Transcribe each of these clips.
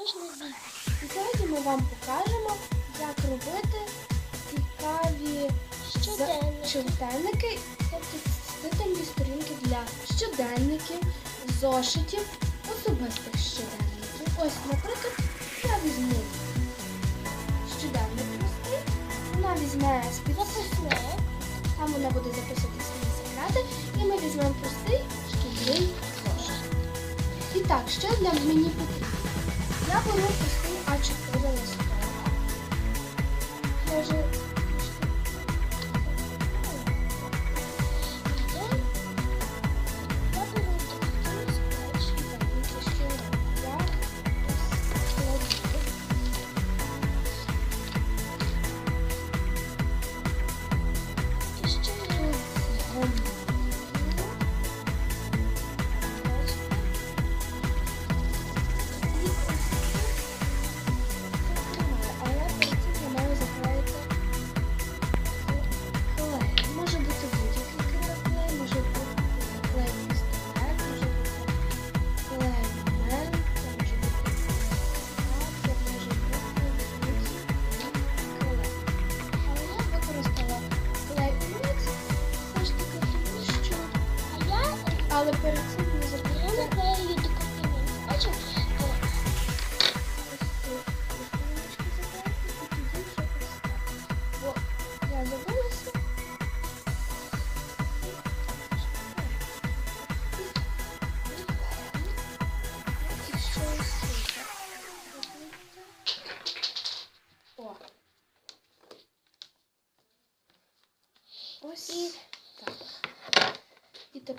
Не бійся. І сьогодні ми вам покажемо, як робити цікаві Щоденники. щоденники, тобто стительні сторінки для щоденників, зошитів, особистих щоденників. Ось, наприклад, я візьму щоденник простий, вона візьме з там вона буде записувати свої секрети, і ми візьмемо простий шкільний зошит. І так, що для мені потрібно? Я беру простий А4 листок. Я вже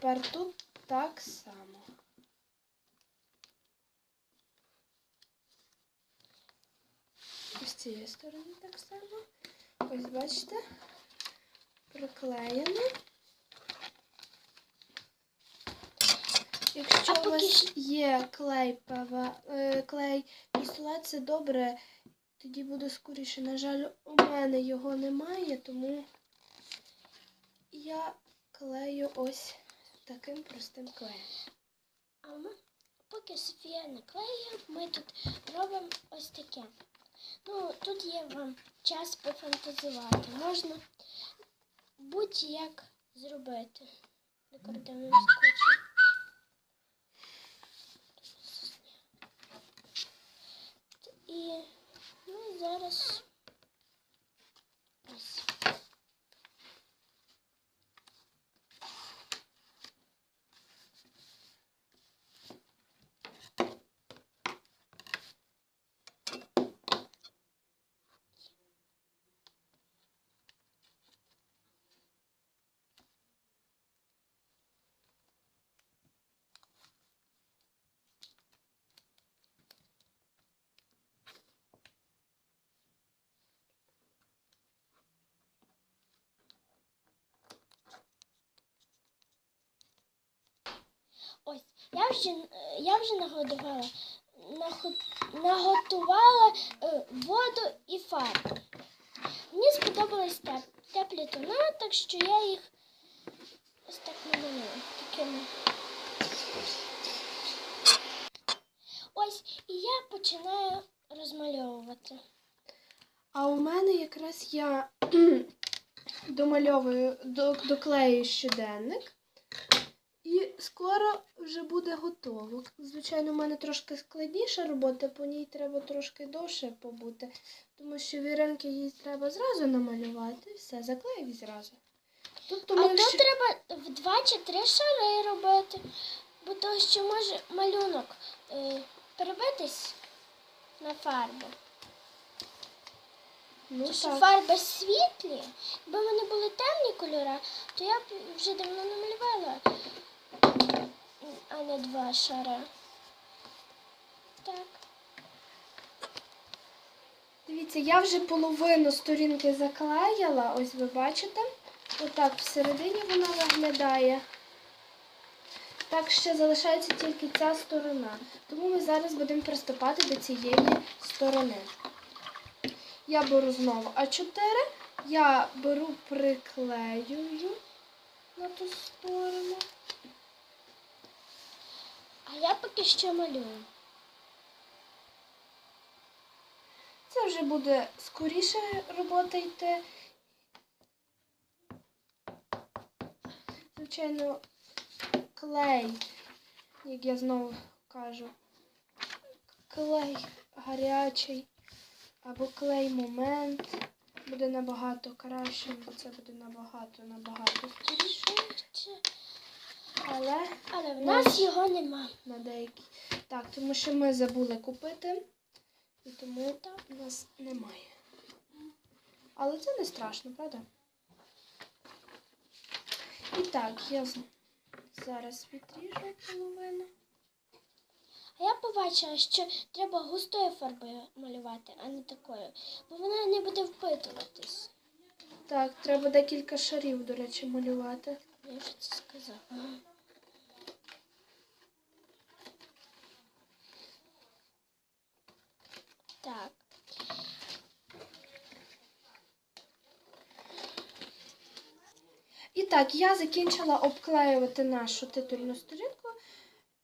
тепер тут так само. І з цієї сторони так само. Ось бачите, приклеєно. Якщо у вас є клей ПВ, е, клей пістолет, це добре, тоді буде скоріше. На жаль, у мене його немає, тому я клею ось таким простим клеєм. А ми, поки Софія наклеює, ми тут робимо ось таке. Ну, тут є вам час пофантазувати. Можна будь-як зробити декоративним скотчем. І ми зараз ось. Ось, я вже, я вже нагодувала, наготувала е, воду і фарбу. Мені сподобались теп, теплі тона, так що я їх ось так намалюю. Такими. Ось, і я починаю розмальовувати. А у мене якраз я домальовую, доклею щоденник. І скоро вже буде готово. Звичайно, у мене трошки складніша робота, по ній треба трошки довше побути, тому що віренки їй треба зразу намалювати. Все, заклеїв і зразу. Тобто А тут ще- треба в два чи три шари робити, бо то що може малюнок е, перебитись на фарбу. ну, Чи що фарби світлі, якби в мене були темні кольори, то я б вже давно намалювала, а не два шари. Так. Дивіться, я вже половину сторінки заклеїла, ось ви бачите. Отак всередині вона виглядає. Так ще залишається тільки ця сторона. Тому ми зараз будемо приступати до цієї сторони. Я беру знову А4, я беру приклеюю на ту сторону. А я поки що малюю. це вже буде скоріше робота йти. Звичайно, клей, як я знову кажу, клей гарячий або клей момент буде набагато краще, бо це буде набагато, набагато скоріше. Але Але в нас його нема. на деякі. Так, тому що ми забули купити, і тому так, у нас немає. Але це не страшно, правда? І так, я зараз відріжу половину. А я побачила, що треба густою фарбою малювати, а не такою, бо вона не буде впитуватись. Так, треба декілька шарів, до речі, малювати. Я вже це сказала. Так. І так, я закінчила обклеювати нашу титульну сторінку.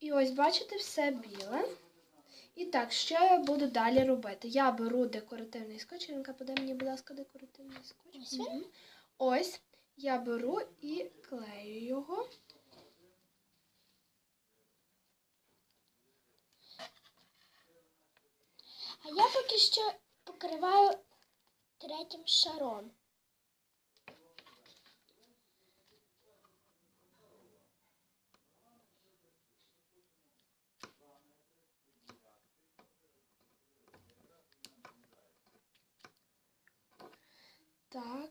І ось, бачите, все біле. І так, що я буду далі робити? Я беру декоративний скотч. Іринка, подай мені, будь ласка, декоративний скотч. Ось я беру і клею його. А я поки що покриваю третім шаром. Так.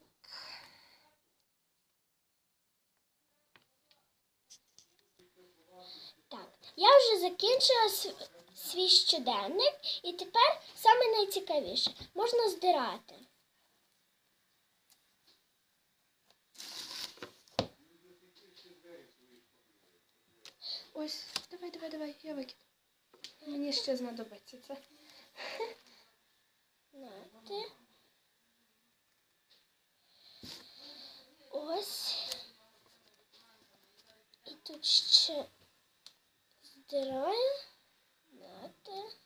Так, я вже закінчила свій щоденник, і тепер саме найцікавіше можна здирати. Ось, давай, давай, давай, я викину. Мені ще знадобиться це. Нати. Ось. І тут ще здираю. Нати.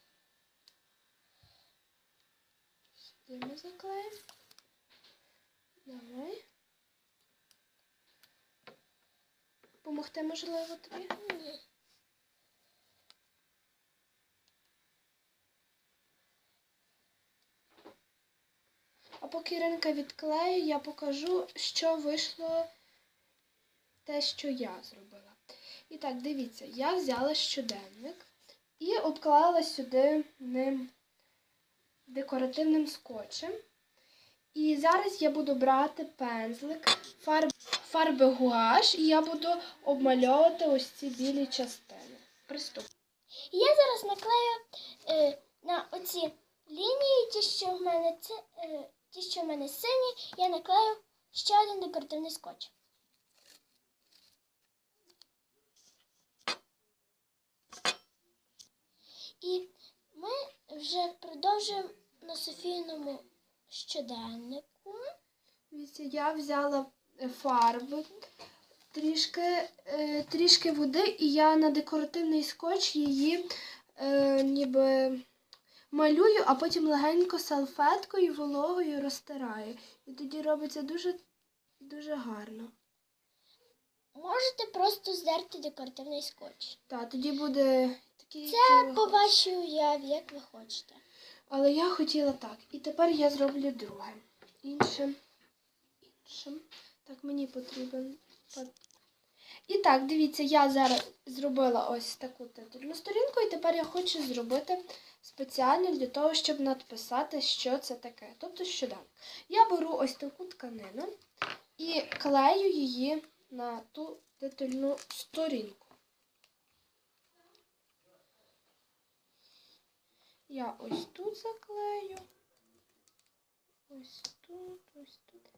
Де ми заклеїмо? Давай. Помогти можливо тобі? Ні. А поки Іринка відклею, я покажу, що вийшло те, що я зробила. І так, дивіться, я взяла щоденник і обклала сюди ним декоративним скотчем. І зараз я буду брати пензлик, фарб, фарби гуаш, і я буду обмальовувати ось ці білі частини. Приступ. Я зараз наклею е, на оці лінії, ті, що в мене це, е, ті, що в мене сині, я наклею ще один декоративний скотч. І ми вже продовжуємо на Софійному щоденнику. Я взяла е, фарби, трішки, е, трішки води, і я на декоративний скотч її е, ніби малюю, а потім легенько салфеткою вологою розтираю. І тоді робиться дуже, дуже гарно. Можете просто здерти декоративний скотч. Так, тоді буде Це по вашій уяві, як ви хочете. Але я хотіла так. І тепер я зроблю друге. Інше. Іншим. Так, мені потрібен. І так, дивіться, я зараз зробила ось таку титульну сторінку, і тепер я хочу зробити спеціально для того, щоб надписати, що це таке. Тобто щоденник. Я беру ось таку тканину і клею її на ту титульну сторінку. Я ось тут заклею. Ось тут, ось тут.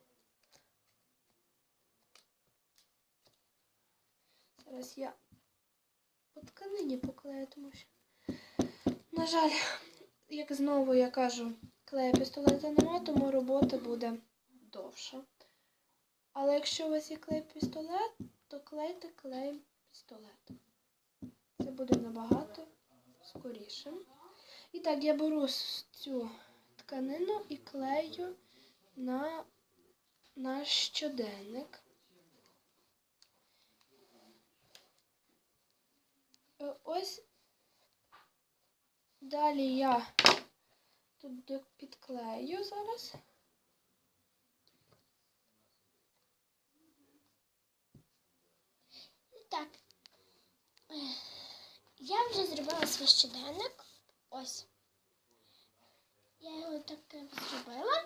Зараз я по тканині поклею, тому що, на жаль, як знову я кажу, клею пістолета нема, тому робота буде довша. Але якщо у вас є клей пістолет, то клейте клей пістолет. Це буде набагато скоріше. І так, я беру цю тканину і клею на наш щоденник. Е, Ось далі я тут підклею зараз. Так. Я вже зробила свій щоденник. Ось. Я його так е, зробила.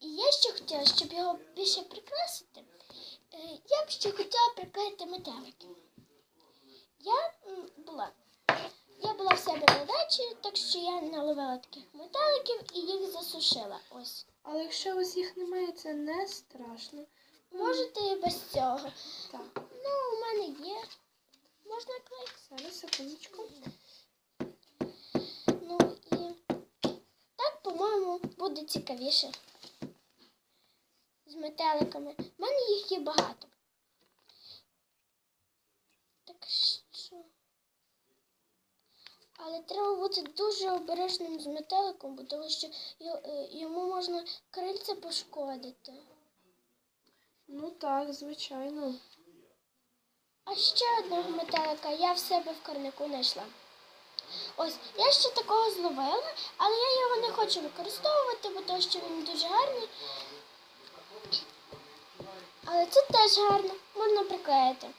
І я ще хотіла, щоб його більше прикрасити. е, Я б ще хотіла приклеїти метелики. Я була. Я була в себе на дачі, так що я наловила таких метеликів і їх засушила. Ось. Але якщо у вас їх немає, це не страшно. Можете і без цього. Так, Ну, у мене є. Можна клеїти. зараз секундочку. Ну і так, по-моєму, буде цікавіше. З метеликами. У мене їх є багато. Так що. Але треба бути дуже обережним з метеликом, бо тому що е, йому можна крильця пошкодити. Ну так, звичайно. А ще одного метелика я в себе в карнику знайшла. Ось, я ще такого зловила, але я його не хочу використовувати, бо то, що він дуже гарний. Але це теж гарно, можна приклеїти.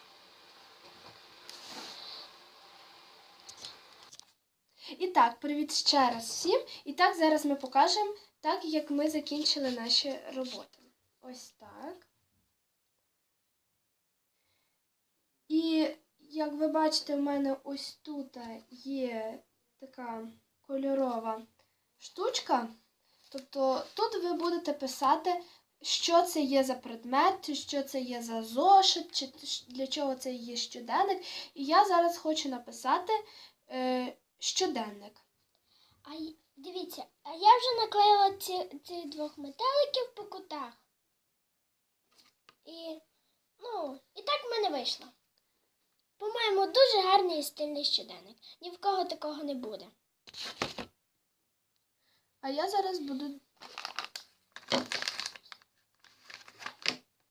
І так, привіт ще раз всім. І так, зараз ми покажемо так, як ми закінчили наші роботи. Ось так. І як ви бачите, в мене ось тут є така кольорова штучка. Тобто тут ви будете писати, що це є за предмет, що це є за зошит, чи для чого це є щоденник. І я зараз хочу написати е, щоденник. А дивіться, а я вже наклеїла ці, цих двох метеликів по кутах. І, ну, і так в мене вийшло. По-моєму, дуже гарний і стильний щоденник. Ні в кого такого не буде. А я зараз буду